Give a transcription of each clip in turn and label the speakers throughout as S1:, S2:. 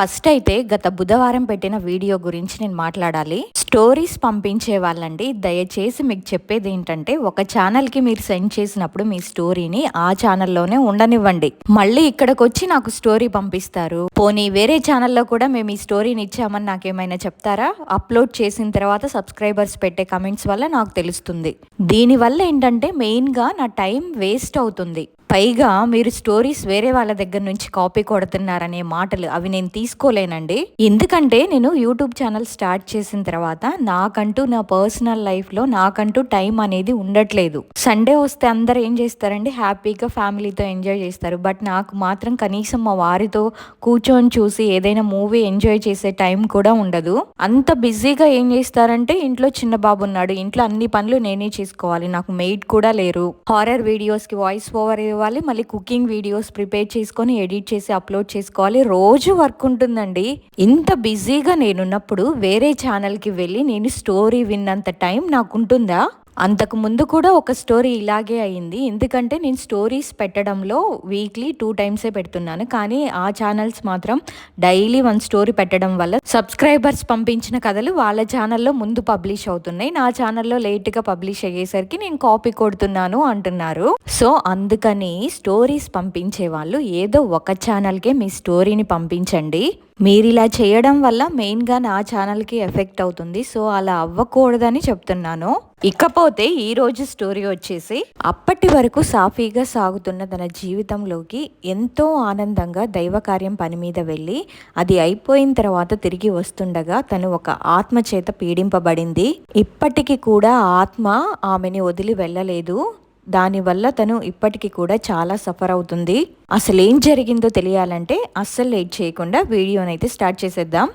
S1: First అయితే గత బుధవారం పెట్టిన వీడియో గురించి నేను మాట్లాడాలి. స్టోరీస్ పంపించే వాళ్ళండి. దయచేసి మీకు చెప్పేది ఏంటంటే ఒక ఛానల్కి మీరు సెండ్ చేసినప్పుడు మీ స్టోరీని ఆ ఛానల్లోనే ఉండనివ్వండి. మళ్ళీ ఇక్కడికి వచ్చి నాకు స్టోరీ పంపిస్తారు. పోనీ వేరే ఛానల్లో కూడా మేము ఈ స్టోరీని ఇచ్చామని నాకేమైనా చెప్తారా? అప్లోడ్ చేసిన తర్వాత సబ్స్క్రైబర్స్ పెట్టే కమెంట్స్ వల్ల నాకు తెలుస్తుంది. దీనివల్ల ఏంటంటే మెయిన్గా నా టైం వేస్ట్ అవుతుంది. పైగా మీరు స్టోరీస్ వేరే వాళ్ళ దగ్గర నుంచి కాపీ కొడుతున్నారనే మాటలు అవి నేను తీసుకోలేనండి. ఎందుకంటే నేను యూట్యూబ్ ఛానల్ స్టార్ట్ చేసిన తర్వాత నాకంటూ నా పర్సనల్ లైఫ్లో నాకంటూ టైం అనేది ఉండట్లేదు. సండే వస్తే అందరు ఏం చేస్తారండి? హ్యాపీగా ఫ్యామిలీతో ఎంజాయ్ చేస్తారు. బట్ నాకు మాత్రం కనీసం మా వారితో కూర్చొని చూసి ఏదైనా మూవీ ఎంజాయ్ చేసే టైం కూడా ఉండదు. అంత బిజీగా ఏం చేస్తారంటే ఇంట్లో చిన్న బాబు ఉన్నాడు. ఇంట్లో అన్ని పనులు నేనే చేసుకోవాలి. నాకు మెయిడ్ కూడా లేరు. హారర్ వీడియోస్కి వాయిస్ ఓవర్ చేసుకోవాలి మళ్ళీ కుకింగ్ వీడియోస్ ప్రిపేర్ చేసుకొని ఎడిట్ చేసి అప్లోడ్ చేసుకోవాలి. రోజు వర్క్ ఉంటుందండి. ఇంత బిజీగా నేనున్నప్పుడు వేరే ఛానల్కి వెళ్ళి నేను స్టోరీ విన్నంత టైం నాకు ఉంటుందా అంతకు ముందు కూడా ఒక స్టోరీ ఇలాగే అయింది. ఎందుకంటే నేను స్టోరీస్ పెట్టడంలో వీక్లీ టూ టైమ్సే పెడుతున్నాను. కానీ ఆ ఛానల్స్ మాత్రం డైలీ వన్ స్టోరీ పెట్టడం వల్ల సబ్స్క్రైబర్స్ పంపించిన కథలు వాళ్ళ ఛానల్లో ముందు పబ్లిష్ అవుతున్నాయి. నా ఛానల్లో లేట్గా పబ్లిష్ అయ్యేసరికి నేను కాపీ కొడుతున్నాను అంటున్నారు. సో అందుకని స్టోరీస్ పంపించే వాళ్ళు ఏదో ఒక ఛానల్కే మీ స్టోరీని పంపించండి. మీరు ఇలా చేయడం వల్ల మెయిన్గా నా ఛానల్కి ఎఫెక్ట్ అవుతుంది. సో అలా అవ్వకూడదని చెప్తున్నాను. ఇకపోతే ఈరోజు స్టోరీ వచ్చేసి అప్పటి వరకు సాఫీగా సాగుతున్న తన జీవితంలోకి ఎంతో ఆనందంగా దైవకార్యం పని మీద వెళ్ళి అది అయిపోయిన తర్వాత తిరిగి వస్తుండగా తను ఒక ఆత్మ చేత పీడింపబడింది. ఇప్పటికీ కూడా ఆత్మ ఆమెని వదిలి వెళ్ళలేదు. దానివల్ల తను ఇప్పటికీ కూడా చాలా సఫర్ అవుతుంది. అసలు ఏం జరిగిందో తెలియాలంటే అస్సలు లేట్ చేయకుండా వీడియోనైతే స్టార్ట్ చేసేద్దాం.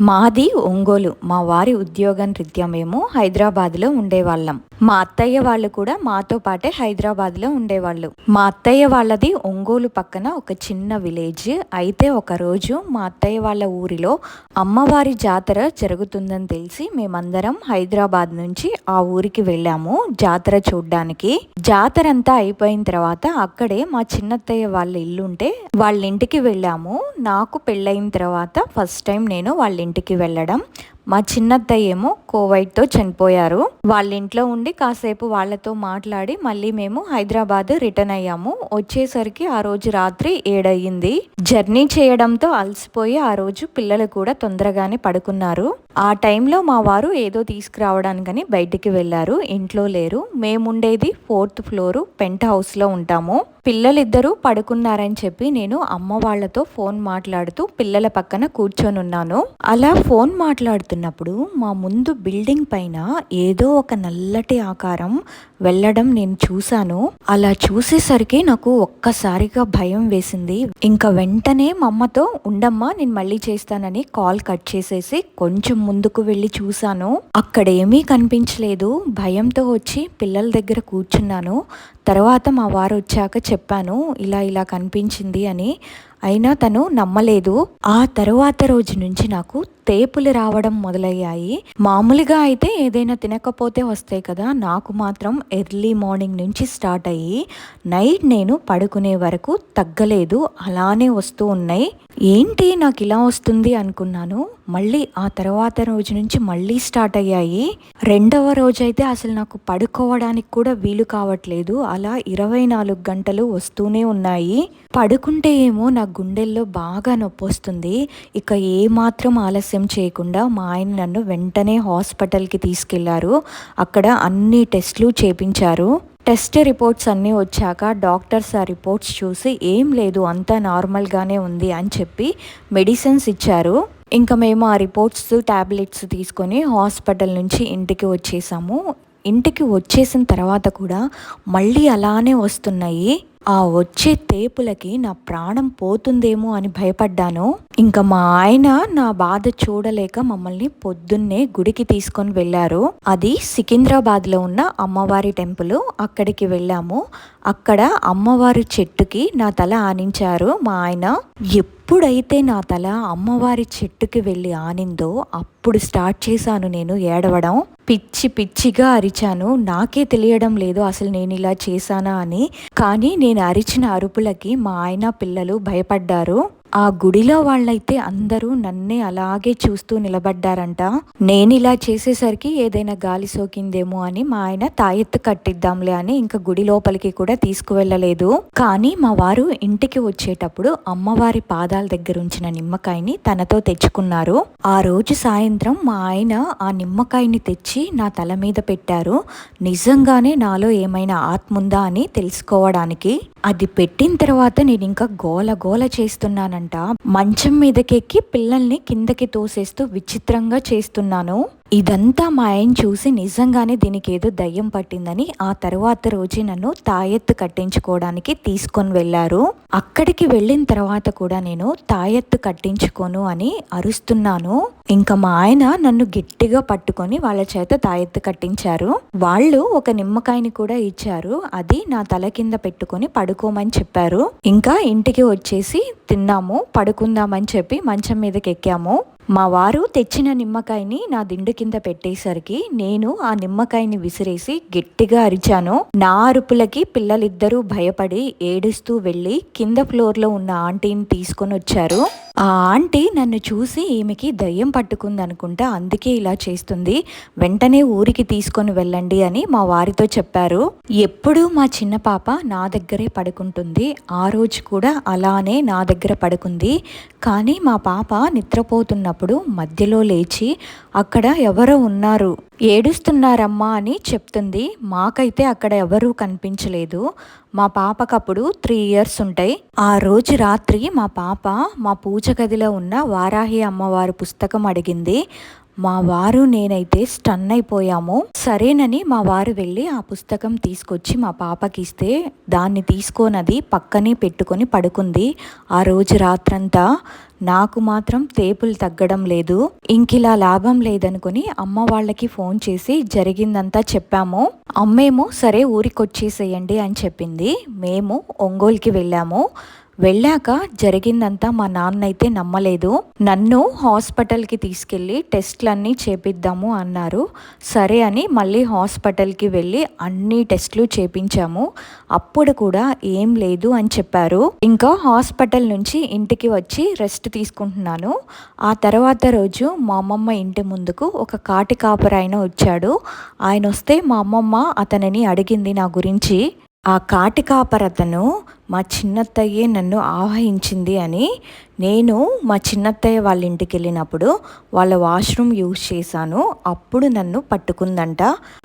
S1: మాది ఒంగోలు. మా వారి ఉద్యోగం రీత్యా మేము హైదరాబాద్లో ఉండేవాళ్ళం. మా అత్తయ్య వాళ్ళు కూడా మాతో పాటే హైదరాబాద్లో ఉండేవాళ్ళు. మా అత్తయ్య వాళ్ళది ఒంగోలు పక్కన ఒక చిన్న విలేజ్. అయితే ఒకరోజు మా అత్తయ్య వాళ్ళ ఊరిలో అమ్మవారి జాతర జరుగుతుందని తెలిసి మేమందరం హైదరాబాద్ నుంచి ఆ ఊరికి వెళ్ళాము జాతర చూడ్డానికి. జాతర అంతా అయిపోయిన తర్వాత అక్కడే మా చిన్నత్తయ్య వాళ్ళ ఇల్లు ఉంటే వాళ్ళ ఇంటికి వెళ్ళాము. నాకు పెళ్ళైన తర్వాత ఫస్ట్ టైం నేను వాళ్ళ ఇంటికి వెళ్ళడం మా చిన్నత్తయ్య ఏమో కోవైట్తో చనిపోయారు. వాళ్ళ ఇంట్లో ఉండి కాసేపు వాళ్ళతో మాట్లాడి మళ్ళీ మేము హైదరాబాద్ రిటర్న్ అయ్యాము. వచ్చేసరికి ఆ రోజు రాత్రి ఏడయ్యింది. జర్నీ చేయడంతో అలసిపోయి ఆ రోజు పిల్లలు కూడా తొందరగానే పడుకున్నారు. ఆ టైంలో మా వారు ఏదో తీసుకురావడానికని బయటికి వెళ్ళారు. ఇంట్లో లేరు. మేముండేది ఫోర్త్ ఫ్లోరు పెంట్ హౌస్లో ఉంటాము. పిల్లలిద్దరూ పడుకున్నారని చెప్పి నేను అమ్మ వాళ్ళతో ఫోన్ మాట్లాడుతూ పిల్లల పక్కన కూర్చొని ఉన్నాను అలా ఫోన్ మాట్లాడుతూ వెళ్తున్నప్పుడు మా ముందు బిల్డింగ్ పైన ఏదో ఒక నల్లటి ఆకారం వెళ్ళడం నేను చూశాను. అలా చూసేసరికి నాకు ఒక్కసారిగా భయం వేసింది. ఇంకా వెంటనే మా అమ్మతో ఉండమ్మా నేను మళ్ళీ చేస్తానని కాల్ కట్ చేసేసి కొంచెం ముందుకు వెళ్ళి చూశాను. అక్కడ ఏమీ కనిపించలేదు. భయంతో వచ్చి పిల్లల దగ్గర కూర్చున్నాను. తర్వాత మా వారు వచ్చాక చెప్పాను ఇలా ఇలా కనిపించింది అని. అయినా తను నమ్మలేదు. ఆ తరువాత రోజు నుంచి నాకు తేపులు రావడం మొదలయ్యాయి. మామూలుగా అయితే ఏదైనా తినకపోతే వస్తాయి కదా నాకు మాత్రం ఎర్లీ మార్నింగ్ నుంచి స్టార్ట్ అయ్యి నైట్ నేను పడుకునే వరకు తగ్గలేదు అలానే వస్తూ ఉన్నాయి. ఏంటి నాకు ఇలా వస్తుంది అనుకున్నాను. మళ్ళీ ఆ తర్వాత రోజు నుంచి మళ్ళీ స్టార్ట్ అయ్యాయి. రెండవ రోజు అయితే అసలు నాకు పడుకోవడానికి కూడా వీలు కావట్లేదు. అలా ఇరవై నాలుగు గంటలు వస్తూనే ఉన్నాయి. పడుకుంటే ఏమో నా గుండెల్లో బాగా నొప్పి వస్తుంది ఇక ఏమాత్రం ఆలస్యం చేయకుండా మా ఆయన నన్ను వెంటనే హాస్పిటల్కి తీసుకెళ్ళారు. అక్కడ అన్ని టెస్ట్లు చేపించారు. టెస్ట్ రిపోర్ట్స్ అన్నీ వచ్చాక డాక్టర్స్ ఆ రిపోర్ట్స్ చూసి ఏం లేదు అంతా నార్మల్గానే ఉంది అని చెప్పి మెడిసిన్స్ ఇచ్చారు. ఇంకా మేము ఆ రిపోర్ట్స్ ట్యాబ్లెట్స్ తీసుకొని హాస్పిటల్ నుంచి ఇంటికి వచ్చేసాము. ఇంటికి వచ్చేసిన తర్వాత కూడా మళ్ళీ అలానే వస్తున్నాయి. ఆ వచ్చే తేపులకి నా ప్రాణం పోతుందేమో అని భయపడ్డాను. ఇంకా మా ఆయన నా బాధ చూడలేక మమ్మల్ని పొద్దున్నే గుడికి తీసుకొని వెళ్ళారు. అది సికింద్రాబాద్లో ఉన్న అమ్మవారి టెంపుల్. అక్కడికి వెళ్ళాము. అక్కడ అమ్మవారి చెట్టుకి నా తల ఆనించారు మా ఆయన. ఎప్పుడైతే నా తల అమ్మవారి చెట్టుకి వెళ్ళి ఆనిందో అప్పుడు స్టార్ట్ చేశాను నేను ఏడవడం. పిచ్చి పిచ్చిగా అరిచాను. నాకే తెలియడం లేదు అసలు నేను ఇలా చేశానా అని. కానీ నేను అరిచిన అరుపులకి మా ఆయన పిల్లలు భయపడ్డారు. ఆ గుడిలో వాళ్ళైతే అందరూ నన్నే అలాగే చూస్తూ నిలబడ్డారంట. నేను ఇలా చేసేసరికి ఏదైనా గాలి సోకిందేమో అని మా ఆయన తాయెత్తు కట్టిద్దాంలే అని ఇంకా గుడి లోపలికి కూడా తీసుకువెళ్ళలేదు. కానీ మా వారు ఇంటికి వచ్చేటప్పుడు అమ్మవారి పాదాల దగ్గర ఉంచిన నిమ్మకాయని తనతో తెచ్చుకున్నారు. ఆ రోజు సాయంత్రం మా ఆయన ఆ నిమ్మకాయని తెచ్చి నా తల మీద పెట్టారు. నిజంగానే నాలో ఏమైనా ఆత్ముందా అని తెలుసుకోవడానికి అది పెట్టిన తర్వాత నేను ఇంకా గోల గోల చేస్తున్నానంట. మంచం మీదకెక్కి పిల్లల్ని కిందకి తోసేస్తూ విచిత్రంగా చేస్తున్నాను. ఇదంతా మా ఆయన చూసి నిజంగానే దీనికి ఏదో దయ్యం పట్టిందని ఆ తర్వాత రోజే నన్ను తాయెత్తు కట్టించుకోవడానికి తీసుకొని వెళ్ళారు. అక్కడికి వెళ్ళిన తర్వాత కూడా నేను తాయెత్తు కట్టించుకోను అని అరుస్తున్నాను. ఇంకా మా ఆయన నన్ను గట్టిగా పట్టుకొని వాళ్ళ చేత తాయెత్తు కట్టించారు. వాళ్ళు ఒక నిమ్మకాయని కూడా ఇచ్చారు. అది నా తల కింద పెట్టుకొని పడుకోమని చెప్పారు. ఇంకా ఇంటికి వచ్చేసి తిన్నాము పడుకుందామని చెప్పి మంచం మీదకి ఎక్కాము. మా వారు తెచ్చిన నిమ్మకాయని నా దిండు కింద పెట్టేసరికి నేను ఆ నిమ్మకాయని విసిరేసి గట్టిగా అరిచాను. నా అరుపులకి పిల్లలిద్దరూ భయపడి ఏడుస్తూ వెళ్ళి కింద ఫ్లోర్లో ఉన్న ఆంటీని తీసుకొని వచ్చారు. ఆ ఆంటీ నన్ను చూసి ఈమెకి దయ్యం పట్టుకుంది అనుకుంటా అందుకే ఇలా చేస్తుంది. వెంటనే ఊరికి తీసుకొని వెళ్ళండి అని మా వారితో చెప్పారు. ఎప్పుడూ మా చిన్న పాప నా దగ్గరే పడుకుంటుంది. ఆ రోజు కూడా అలానే నా దగ్గర పడుకుంది. కానీ మా పాప నిద్రపోతున్నప్పుడు మధ్యలో లేచి అక్కడ ఎవరో ఉన్నారు. ఏడుస్తున్నారమ్మా అని చెప్తుంది. మాకైతే అక్కడ ఎవరూ కనిపించలేదు. మా పాపకప్పుడు త్రీ ఇయర్స్ ఉంటాయి. ఆ రోజు రాత్రి మా పాప మా పూజ గదిలో ఉన్న వారాహి అమ్మవారి పుస్తకం అడిగింది. మా వారు నేనైతే స్టన్ అయిపోయాము. సరేనని మా వారు వెళ్ళి ఆ పుస్తకం తీసుకొచ్చి మా పాపకి ఇస్తే దాన్ని తీసుకోనది పక్కనే పెట్టుకొని పడుకుంది. ఆ రోజు రాత్రంతా నాకు మాత్రం తేపులు తగ్గడం లేదు ఇంకిలా లాభం లేదనుకుని అమ్మ వాళ్ళకి ఫోన్ చేసి జరిగిందంతా చెప్పాము. అమ్మేమో సరే ఊరికొచ్చేసేయండి అని చెప్పింది. మేము ఒంగోలుకి వెళ్ళాము. వెళ్ళాక జరిగిందంతా మా నాన్న అయితే నమ్మలేదు. నన్ను హాస్పిటల్కి తీసుకెళ్ళి టెస్ట్లన్నీ చేపిద్దాము అన్నారు. సరే అని మళ్ళీ హాస్పిటల్కి వెళ్ళి అన్ని టెస్ట్లు చేపించాము. అప్పుడు కూడా ఏం లేదు అని చెప్పారు. ఇంకా హాస్పిటల్ నుంచి ఇంటికి వచ్చి రెస్ట్ తీసుకుంటున్నాను. ఆ తర్వాత రోజు మా అమ్మమ్మ ఇంటి ముందుకు ఒక కాటి కాపరాయన వచ్చాడు. ఆయన వస్తే మా అమ్మమ్మ అతనిని అడిగింది నా గురించి. ఆ కాటి కాపరతను మా చిన్నత్తయ్యే నన్ను ఆవహించింది అని. నేను మా చిన్నత్తయ్య వాళ్ళ ఇంటికి వెళ్ళినప్పుడు వాళ్ళ వాష్రూమ్ యూజ్ చేశాను. అప్పుడు నన్ను పట్టుకుందంట.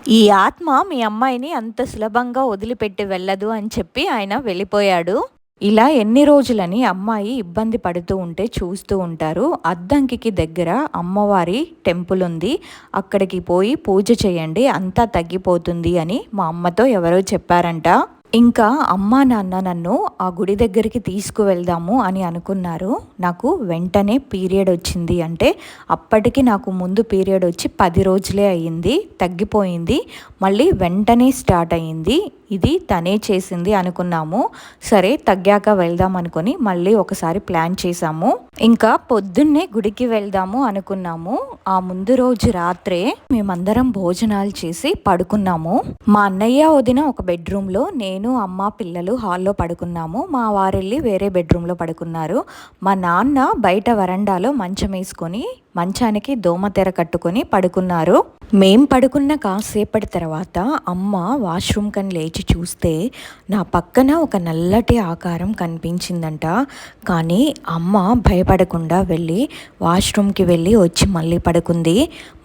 S1: ఈ ఆత్మ మీ అమ్మాయిని అంత సులభంగా వదిలిపెట్టి వెళ్ళదు అని చెప్పి ఆయన వెళ్ళిపోయాడు. ఇలా ఎన్ని రోజులని అమ్మాయి ఇబ్బంది పడుతూ ఉంటే చూస్తూ ఉంటారు. అద్దంకికి దగ్గర అమ్మవారి టెంపుల్ ఉంది. అక్కడికి పోయి పూజ చేయండి అంతా తగ్గిపోతుంది అని మా అమ్మతో ఎవరో చెప్పారంట. ఇంకా అమ్మా నాన్న నన్ను ఆ గుడి దగ్గరికి తీసుకువెళ్దాము అని అనుకున్నారు. నాకు వెంటనే పీరియడ్ వచ్చింది. అంటే అప్పటికి నాకు ముందు పీరియడ్ వచ్చి పది రోజులే అయ్యింది తగ్గిపోయింది. మళ్ళీ వెంటనే స్టార్ట్ అయ్యింది. ఇది తనే చేసింది అనుకున్నాము. సరే తగ్గాక వెళ్దాం అనుకుని మళ్ళీ ఒకసారి ప్లాన్ చేసాము ఇంకా పొద్దున్నే గుడికి వెళ్దాము అనుకున్నాము. ఆ ముందు రోజు రాత్రే మేమందరం భోజనాలు చేసి పడుకున్నాము. మా అన్నయ్య వదిన ఒక బెడ్రూమ్లో నేను నేను అమ్మ పిల్లలు హాల్లో పడుకున్నాము. మా వారెళ్ళి వేరే బెడ్రూమ్లో పడుకున్నారు. మా నాన్న బయట వరండాలో మంచం వేసుకొని మంచానికి దోమతెర కట్టుకొని పడుకున్నారు. మేం పడుకున్న కాసేపటి తర్వాత అమ్మ వాష్రూమ్ కని లేచి చూస్తే నా పక్కన ఒక నల్లటి ఆకారం కనిపించిందంట. కానీ అమ్మ భయపడకుండా వెళ్ళి వాష్రూమ్కి వెళ్ళి వచ్చి మళ్ళీ పడుకుంది.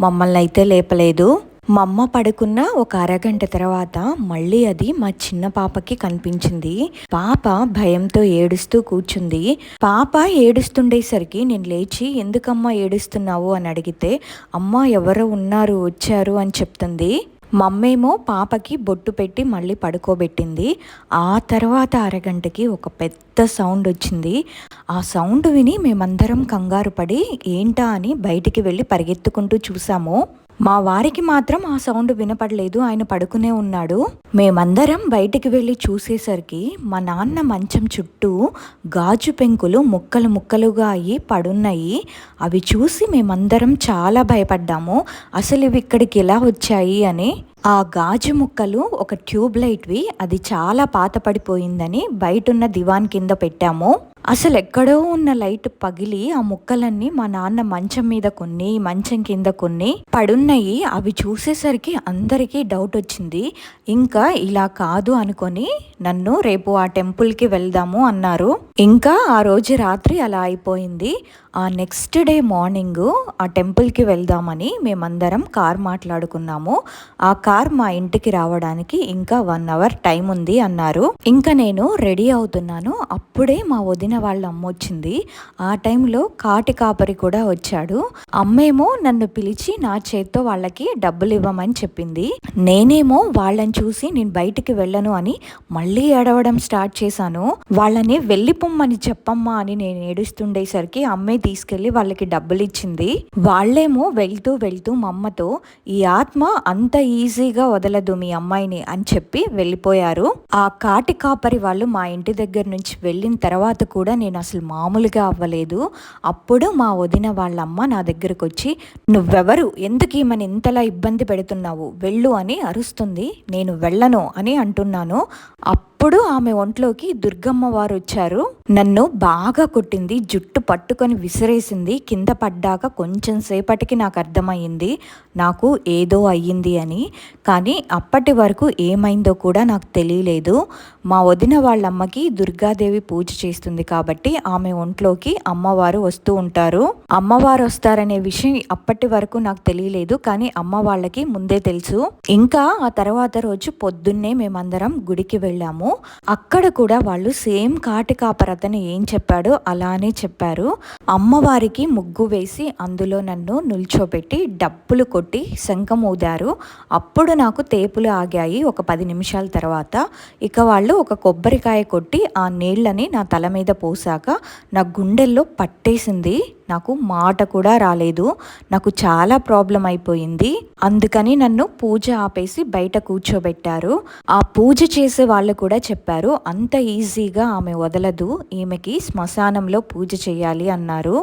S1: మమ్మల్ని అయితే లేపలేదు. మా అమ్మ పడుకున్న ఒక అరగంట తర్వాత మళ్ళీ అది మా చిన్న పాపకి కనిపించింది. పాప భయంతో ఏడుస్తూ కూర్చుంది. పాప ఏడుస్తుండేసరికి నేను లేచి ఎందుకమ్మా ఏడుస్తున్నావు? అని అడిగితే అమ్మ ఎవరో ఉన్నారు వచ్చారు అని చెప్తుంది. మమ్మేమో పాపకి బొట్టు పెట్టి మళ్ళీ పడుకోబెట్టింది. ఆ తర్వాత అరగంటకి ఒక పెద్ద సౌండ్ వచ్చింది. ఆ సౌండ్ విని మేమందరం కంగారు పడి ఏంటా అని బయటికి వెళ్ళి పరిగెత్తుకుంటూ చూసాము. మా వారికి మాత్రం ఆ సౌండ్ వినపడలేదు. ఆయన పడుకునే ఉన్నాడు. మేమందరం బయటికి వెళ్ళి చూసేసరికి మా నాన్న మంచం చుట్టూ గాజు పెంకులు ముక్కలు ముక్కలుగా అయ్యి పడున్నాయి. అవి చూసి మేమందరం చాలా భయపడ్డాము. అసలు ఇవి ఇక్కడికి ఎలా వచ్చాయి అని. ఆ గాజు ముక్కలు ఒక ట్యూబ్ లైట్వి. అది చాలా పాత పడిపోయిందని బయటున్న దివాన్ కింద పెట్టాము. అసలు ఎక్కడో ఉన్న లైట్ పగిలి ఆ ముక్కలన్నీ మా నాన్న మంచం మీద కొన్ని మంచం కింద కొన్ని పడున్నాయి. అవి చూసేసరికి అందరికీ డౌట్ వచ్చింది. ఇంకా ఇలా కాదు అనుకొని నన్ను రేపు ఆ టెంపుల్కి వెళ్దాము అన్నారు. ఇంకా ఆ రోజు రాత్రి అలా అయిపోయింది. ఆ నెక్స్ట్ డే మార్నింగ్ ఆ టెంపుల్కి వెళ్దామని మేమందరం కార్ మాట్లాడుకున్నాము. ఆ కార్ మా ఇంటికి రావడానికి ఇంకా వన్ అవర్ టైం ఉంది అన్నారు. ఇంకా నేను రెడీ అవుతున్నాను. అప్పుడే మా వదిన వాళ్ళ అమ్మ వచ్చింది. ఆ టైంలో కాటి కాపరి కూడా వచ్చాడు. అమ్మేమో నన్ను పిలిచి నా చేత్తో వాళ్ళకి డబ్బులు ఇవ్వమని చెప్పింది. నేనేమో వాళ్ళని చూసి నేను బయటికి వెళ్ళను అని మళ్ళీ ఏడవడం స్టార్ట్ చేశాను. వాళ్ళని వెళ్ళిపోమ్మని చెప్పమ్మా అని నేను ఏడుస్తుండేసరికి అమ్మే తీసుకెళ్ళి వాళ్ళకి డబ్బులు ఇచ్చింది వాళ్ళేమో వెళ్తూ వెళ్తూ మా అమ్మతో ఈ ఆత్మ అంత ఈజీగా వదలదు మీ అమ్మాయిని అని చెప్పి వెళ్ళిపోయారు. ఆ కాటి కాపరి వాళ్ళు మా ఇంటి దగ్గర నుంచి వెళ్ళిన తర్వాత కూడా నేను అసలు మామూలుగా అవ్వలేదు. అప్పుడు మా వదిన వాళ్ళ అమ్మ నా దగ్గరకు వచ్చి నువ్వెవరు? ఎందుకు ఈమెను ఇంతలా ఇబ్బంది పెడుతున్నావు? వెళ్ళు అని అరుస్తుంది. నేను వెళ్ళను అని అంటున్నాను. అప్పుడు అప్పుడు ఆమె ఒంట్లోకి దుర్గమ్మ వారు వచ్చారు. నన్ను బాగా కొట్టింది జుట్టు పట్టుకొని విసిరేసింది కింద పడ్డాక కొంచెం సేపటికి నాకు అర్థమయ్యింది నాకు ఏదో అయ్యింది అని. కానీ అప్పటి వరకు ఏమైందో కూడా నాకు తెలియలేదు. మా వదిన వాళ్ళ అమ్మకి దుర్గాదేవి పూజ చేస్తుంది కాబట్టి ఆమె ఒంట్లోకి అమ్మవారు వస్తూ ఉంటారు. అమ్మవారు వస్తారనే విషయం అప్పటి వరకు నాకు తెలియలేదు కానీ అమ్మ వాళ్ళకి ముందే తెలుసు. ఇంకా ఆ తర్వాత రోజు పొద్దున్నే మేమందరం గుడికి వెళ్ళాము. అక్కడ కూడా వాళ్ళు సేమ్ కాటికాపరతను ఏం చెప్పాడో అలానే చెప్పారు. అమ్మవారికి ముగ్గు వేసి అందులో నన్ను నిల్చోబెట్టి డప్పులు కొట్టి శంఖం ఊదారు. అప్పుడు నాకు తేపులు ఆగాయి ఒక పది నిమిషాల తర్వాత. ఇక వాళ్ళు ఒక కొబ్బరికాయ కొట్టి ఆ నీళ్ళని నా తల మీద పోసాక నా గుండెల్లో పట్టేసింది. నాకు మాట కూడా రాలేదు. నాకు చాలా ప్రాబ్లం అయిపోయింది. అందుకని నన్ను పూజ ఆపేసి బయట కూర్చోబెట్టారు. ఆ పూజ చేసే వాళ్ళు కూడా చెప్పారు అంత ఈజీగా ఆమె వదలదు. ఈమెకి శ్మశానంలో పూజ చేయాలి అన్నారు.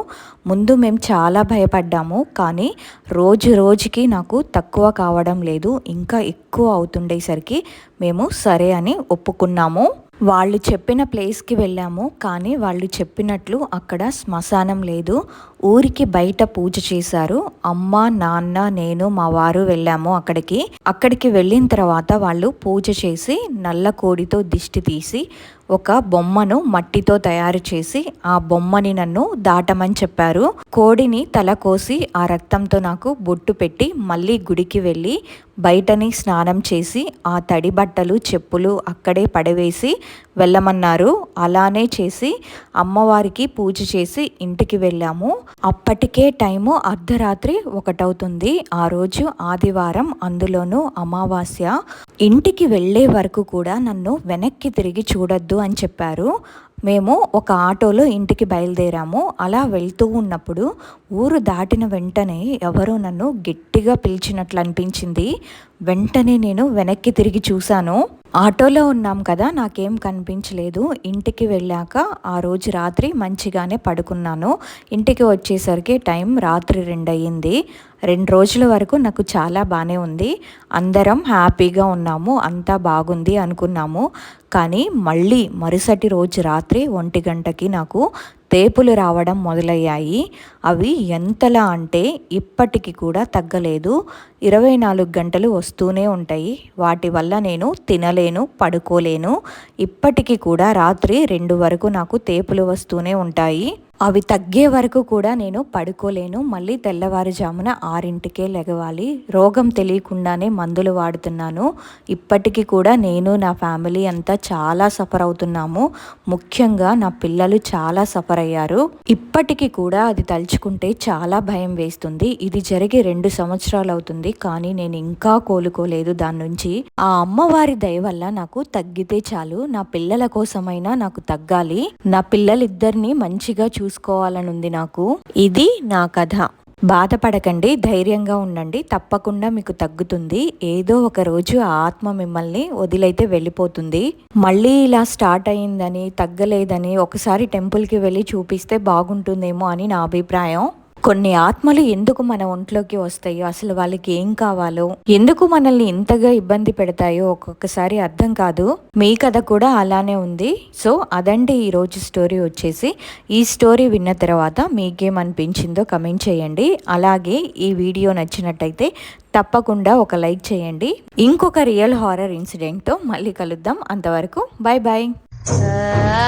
S1: ముందు మేము చాలా భయపడ్డాము కానీ రోజు రోజుకి నాకు తక్కువ కావడం లేదు. ఇంకా ఎక్కువ అవుతుండేసరికి మేము సరే అని ఒప్పుకున్నాము. వాళ్ళు చెప్పిన ప్లేస్కి వెళ్ళాము కానీ వాళ్ళు చెప్పినట్లు అక్కడ శ్మశానం లేదు. ఊరికి బయట పూజ చేశారు. అమ్మ నాన్న నేను మా వారు వెళ్ళాము అక్కడికి. అక్కడికి వెళ్ళిన తర్వాత వాళ్ళు పూజ చేసి నల్ల కోడితో దిష్టి తీసి ఒక బొమ్మను మట్టితో తయారు చేసి ఆ బొమ్మని నన్ను దాటమని చెప్పారు. కోడిని తల కోసి ఆ రక్తంతో నాకు బొట్టు పెట్టి మళ్ళీ గుడికి వెళ్ళి బయటని స్నానం చేసి ఆ తడి బట్టలు చెప్పులు అక్కడే పడవేసి వెళ్ళమన్నారు. అలానే చేసి అమ్మవారికి పూజ చేసి ఇంటికి వెళ్ళాము. అప్పటికే టైము అర్ధరాత్రి ఒకటవుతుంది. ఆ రోజు ఆదివారం అందులోనూ అమావాస్య. ఇంటికి వెళ్ళే వరకు కూడా నన్ను వెనక్కి తిరిగి చూడొద్దు అని చెప్పారు. మేము ఒక ఆటోలో ఇంటికి బయలుదేరాము. అలా వెళ్తూ ఉన్నప్పుడు ఊరు దాటిన వెంటనే ఎవరో నన్ను గట్టిగా పిలిచినట్లు అనిపించింది. వెంటనే నేను వెనక్కి తిరిగి చూశాను. ఆటోలో ఉన్నాం కదా నాకేం కనిపించలేదు. ఇంటికి వెళ్ళాక ఆ రోజు రాత్రి మంచిగానే పడుకున్నాను. ఇంటికి వచ్చేసరికి టైం రాత్రి రెండు అయ్యింది రెండు రోజుల వరకు నాకు చాలా బాగానే ఉంది. అందరం హ్యాపీగా ఉన్నాము అంతా బాగుంది అనుకున్నాము. కానీ మళ్ళీ మరుసటి రోజు రాత్రి ఒంటి గంటకి నాకు తేపులు రావడం మొదలయ్యాయి. అవి ఎంతలా అంటే ఇప్పటికి కూడా తగ్గలేదు. ఇరవై నాలుగు గంటలు వస్తూనే ఉంటాయి. వాటి వల్ల నేను తినలేను పడుకోలేను. ఇప్పటికీ కూడా రాత్రి రెండు వరకు నాకు తేపులు వస్తూనే ఉంటాయి. అవి తగ్గే వరకు కూడా నేను పడుకోలేను. మళ్ళీ తెల్లవారుజామున ఆరింటికే లెగవాలి రోగం తెలియకుండానే మందులు వాడుతున్నాను. ఇప్పటికీ కూడా నేను నా ఫ్యామిలీ అంతా చాలా సఫర్ అవుతున్నాము. ముఖ్యంగా నా పిల్లలు చాలా సఫర్ అయ్యారు. ఇప్పటికీ కూడా అది తలుచుకుంటే చాలా భయం వేస్తుంది. ఇది జరిగి రెండు సంవత్సరాలు అవుతుంది. కానీ నేను ఇంకా కోలుకోలేదు దాని నుంచి. ఆ అమ్మవారి దయ వల్ల నాకు తగ్గితే చాలు. నా పిల్లల కోసమైనా నాకు తగ్గాలి. నా పిల్లలిద్దరిని మంచిగా చూసుకోవాలనుంది నాకు. ఇది నా కథ. బాధపడకండి ధైర్యంగా ఉండండి. తప్పకుండా మీకు తగ్గుతుంది. ఏదో ఒక రోజు ఆ ఆత్మ మిమ్మల్ని వదిలైతే వెళ్ళిపోతుంది. మళ్ళీ ఇలా స్టార్ట్ అయిందని తగ్గలేదని ఒకసారి టెంపుల్కి వెళ్ళి చూపిస్తే బాగుంటుందేమో అని నా అభిప్రాయం. కొన్ని ఆత్మలు ఎందుకు మన ఒంట్లోకి వస్తాయో అసలు వాళ్ళకి ఏం కావాలో ఎందుకు మనల్ని ఇంతగా ఇబ్బంది పెడతాయో ఒక్కొక్కసారి అర్థం కాదు. మీ కథ కూడా అలానే ఉంది. సో అదండి ఈ రోజు స్టోరీ వచ్చేసి. ఈ స్టోరీ విన్న తర్వాత మీకేమనిపించిందో కమెంట్ చేయండి. అలాగే ఈ వీడియో నచ్చినట్టయితే తప్పకుండా ఒక లైక్ చేయండి. ఇంకొక రియల్ హారర్ ఇన్సిడెంట్తో మళ్ళీ కలుద్దాం. అంతవరకు బాయ్ బాయ్
S2: ah